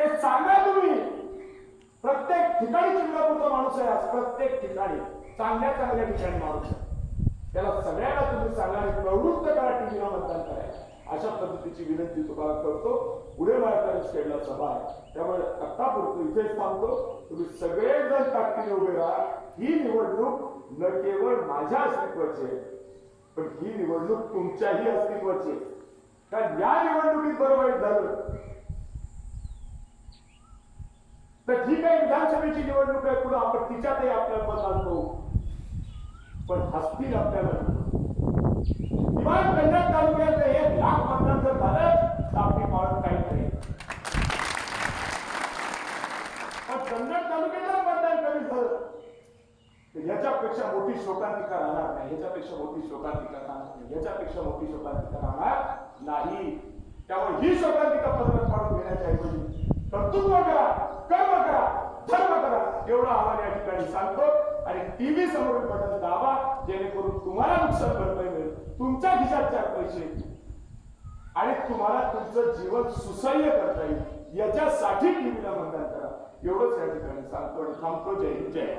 ते सांगा तुम्ही. प्रत्येक ठिकाणी चंद्रपूरचा माणूस आहे आज प्रत्येक ठिकाणी. चांगल्या चांगल्या ठिकाणी माणूस आहे. त्याला सगळ्यांना तुम्ही सांगा प्रवृत्त करा टीव्हीला मतदान करायला. अशा पद्धतीची विनंती तुम्हाला करतो. पुढे माझ्याकडे स्टेडला सभा आहे. त्यामुळे आत्तापुरतो इथेच सांगतो तुम्ही सगळेजण ताकदीने उभे राहा. ही निवडणूक न केवळ माझ्या अस्तित्वाची आहे पण ही निवडणूक तुमच्याही अस्तित्वाची आहे. कारण या निवडणुकीत बरोबर झालं तर ठीक आहे विधानसभेची निवडणूक आहे पुढे आपण तिच्यातही आपल्याला मतदान करू पण हसतील आपल्याला किमान कन्नड तालुक्यात एक लाख मतदान जर झालं तर आपली मावळ काही नाही. पण कन्नड तालुक्याला मतदान कमी झालं? याच्यापेक्षा मोठी शोकांतिका राहणार नाही. याच्यापेक्षा मोठी शोकांतिका राहणार नाही. याच्यापेक्षा मोठी शोकांतिका राहणार नाही. त्यामुळे ही शोकांतिका पदरात पाडून घेण्याच्या ऐवजी कर्तृत्व करा कर्म करा. एवढं आव्हान या ठिकाणी सांगतो. आणि टीव्ही समोर बटन दाबा जेणेकरून तुम्हाला नुकसान भरपाई मिळेल. तुमच्या खिशात चार पैसे. आणि तुम्हाला तुमचं जीवन सुसह्य करता येईल. याच्यासाठी टीव्हीला मतदान करा. एवढंच या ठिकाणी सांगतो आणि थांबतो. जय हिंद जय